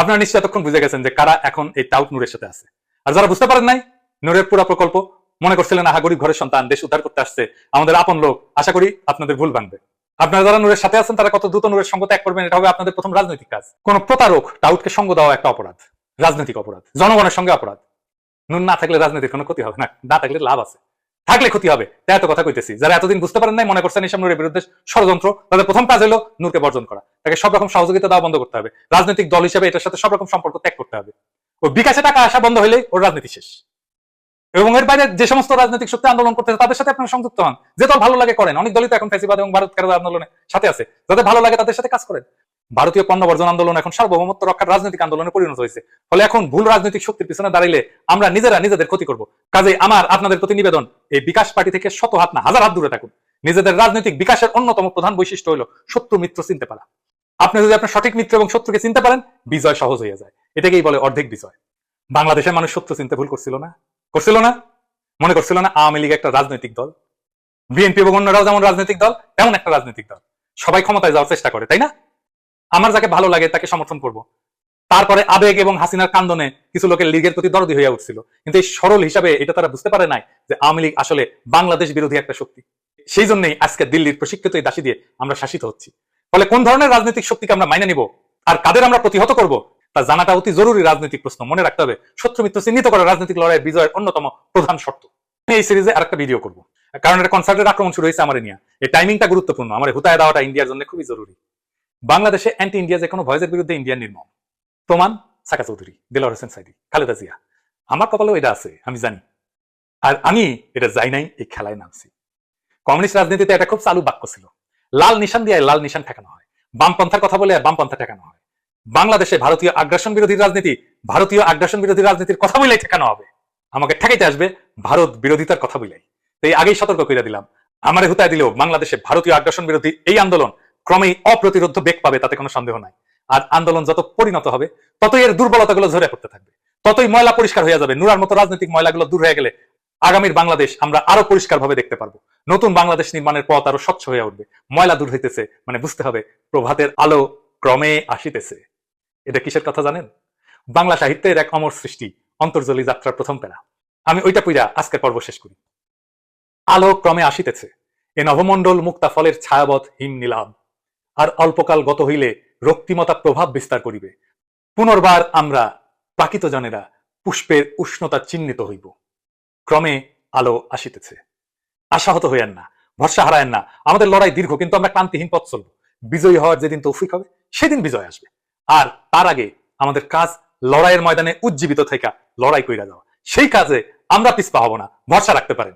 আপনারা নিশ্চয় এতক্ষণ বুঝে গেছেন যে কারা এখন এই টাউট নূরের সাথে আছে। আর যারা বুঝতে পারেন নাই, নূরের পুরা প্রকল্প, মনে করছিলেন, আহা, গরিব ঘরের সন্তান, দেশ উদ্ধার করতে আসছে, আমাদের আপন লোক। আশা করি আপনাদের ভুল ভাঙবে। আপনারা যারা নূরের সাথে আছেন, তারা কত দ্রুত নূরের সঙ্গ ত্যাগ করবেন, এটা হবে আপনাদের প্রথম রাজনৈতিক কাজ। কোন প্রতারক টাউটকে সঙ্গ দেওয়া একটা অপরাধ, রাজনৈতিক অপরাধ, জনগণের সঙ্গে অপরাধ। নুন না থাকলে রাজনীতির কোনো ক্ষতি হবে না না থাকলে লাভ আছে। থাকলে ক্ষতি হবে। তাই এত কথা কইতেছি। যারা এতদিন বুঝতে পারেন নাই মনে করছেন এসব নূরের বিরুদ্ধে ষড়যন্ত্র, তাদের প্রথম কাজ হলো নূরকে বর্জন করা। তাকে সব রকম সহযোগিতা দেওয়া বন্ধ করতে হবে। রাজনৈতিক দল হিসেবে এটার সাথে সব রকম সম্পর্ক ত্যাগ করতে হবে। ও বিকাশে টাকা আসা বন্ধ হলে ওর রাজনীতি শেষ। এবং এর বাইরে যে সমস্ত রাজনৈতিক শক্তি আন্দোলন করতেছে তাদের সাথে আপনারা সংযুক্ত হন। যে দল ভালো লাগে করেন। অনেক দলই তো এখন ফ্যাসিবাদ এবং ভারত কেরল আন্দোলনের সাথে আছে। যাদের ভালো লাগে তাদের সাথে কাজ করেন। ভারতীয় পণ্য বর্জন আন্দোলন এখন সার্বভৌমত্ব রক্ষার রাজনৈতিক আন্দোলনে পরিণত হয়েছে। ফলে এখন ভুল রাজনৈতিক শক্তির পিছনে দাঁড়াইলে আমরা নিজেরা নিজেদের ক্ষতি করব। কাজে আমার, আপনাদের প্রতি নিবেদন, এই বিকাশ পার্টি থেকে শত হাত না, হাজার হাত দূরে থাকুন। নিজেদের রাজনৈতিক বিকাশের অন্যতম প্রধান বৈশিষ্ট্য হলো শত্রু মিত্র চিনতে পারা। আপনি যদি আপনার সঠিক মিত্র এবং শত্রুকে চিনতে পারেন, বিজয় সহজ হয়ে যায়। এটাকেই বলে অর্ধেক বিজয়। বাংলাদেশের মানুষ শত্রু চিনতে ভুল করছিল না? করছিল না? মনে করছিল না আওয়ামী লীগ একটা রাজনৈতিক দল? বিএনপি এবং অন্যরাও যেমন রাজনৈতিক দল, তেমন একটা রাজনৈতিক দল। সবাই ক্ষমতায় যাওয়ার চেষ্টা করে, তাই না? আমার যাকে ভালো লাগে তাকে সমর্থন করব। তারপরে আবেগ এবং হাসিনার কান্দনে কিছু লোকের লীগের প্রতি দরদি হয়ে উঠছিল। কিন্তু এই সরল হিসাবে এটা তারা বুঝতে পারে নাই যে আওয়ামী লীগ আসলে বাংলাদেশ বিরোধী একটা শক্তি। সেই জন্যই আজকে দিল্লির প্রশিক্ষিত এই দাসী দিয়ে আমরা শাসিত হচ্ছি। ফলে কোন ধরনের রাজনৈতিক শক্তিকে আমরা মাইনে নিব আর কাদের আমরা প্রতিহত করব, তা জানাটা অতি জরুরি রাজনৈতিক প্রশ্ন। মনে রাখতে হবে, শত্রু মিত্র চিহ্নিত করা রাজনৈতিক লড়াইয়ের বিজয়ের অন্যতম প্রধান শর্ত। এই সিরিজে আরেকটা ভিডিও করব। কারণ এটা কনসার্টের আক্রমণ শুরু হয়েছে আমার নিয়ে। এই টাইমিংটা গুরুত্বপূর্ণ। আমার হুতায় দেওয়াটা ইন্ডিয়ার জন্য খুবই জরুরি। বাংলাদেশে অ্যান্টি ইন্ডিয়া যে কোনো ভয়েসের বিরুদ্ধে ইন্ডিয়ান নির্মম। প্রমাণ সাকা চৌধুরী দিলার হোসেন সাইদি, খালেদা জিয়া। আমার কপালেও এটা আছে, আমি জানি। আর আমি এটা যাই নাই, এই খেলায় নামছি। কমিউনিস্ট রাজনীতিতে এটা খুব চালু বাক্য ছিল। লাল নিশান দিয়ে লাল নিশান ঠেকানো হয়। বামপন্থার কথা বলে বামপন্থা ঠেকানো হয়। বাংলাদেশে ভারতীয় আগ্রাসন বিরোধী রাজনীতি, ভারতীয় আগ্রাসন বিরোধী রাজনীতির কথা বলেই ঠেকানো হবে। আমাকে ঠেকাইতে আসবে, ভারত বিরোধিতার কথা বলেই। তো এই আগেই সতর্ক করে দিলাম। আমারে হুতায় দিলেও বাংলাদেশে ভারতীয় আগ্রাসন বিরোধী এই আন্দোলন ক্রমেই অপ্রতিরোধ বেগ পাবে, তাতে কোনো সন্দেহ নাই। আর আন্দোলন যত পরিণত হবে, ততই এর দুর্বলতাগুলো ঝরে পড়তে থাকবে। ততই ময়লা পরিষ্কার হয়ে যাবে। নুরার মতো রাজনৈতিক ময়লাগুলো দূর হয়ে গেলে আগামীর বাংলাদেশ আমরা আরও পরিষ্কার ভাবে দেখতে পারব। নতুন বাংলাদেশ নির্মাণের পথ আরও স্বচ্ছ হয়ে উঠবে। ময়লা দূর হইতেছে মানে বুঝতে হবে, প্রভাতের আলো ক্রমে আসিতেছে। এটা কিসের কথা জানেন? বাংলা সাহিত্যের এক অমর সৃষ্টি, অন্তর্জলী যাত্রার প্রথম পেরা আমি ওইটা পুইরা আজকের পর্ব শেষ করি। আলো ক্রমে আসিতেছে। এ নবমণ্ডল মুক্তা ফলের ছায়াবৎ হিম নীলাভ আর অল্পকাল গত হইলে রক্তিমতা প্রভাব বিস্তার করিবে। পুনর্বার আমরা প্রাকৃত জনেরা পুষ্পের উষ্ণতা চিহ্নিত হইব। ক্রমে আলো আসিতেছে। আশাহত হইয়েন না, ভরসা হারায়েন না। আমাদের লড়াই দীর্ঘ, কিন্তু আমরা ক্লান্তিহীন পথ চলবো। বিজয়ী হওয়ার যেদিন তৌফিক হবে, সেদিন বিজয় আসবে। আর তার আগে আমাদের কাজ লড়াইয়ের ময়দানে উজ্জীবিত থেকে লড়াই কইরা যাওয়া। সেই কাজে আমরা পিছপা হব না, ভরসা রাখতে পারেন।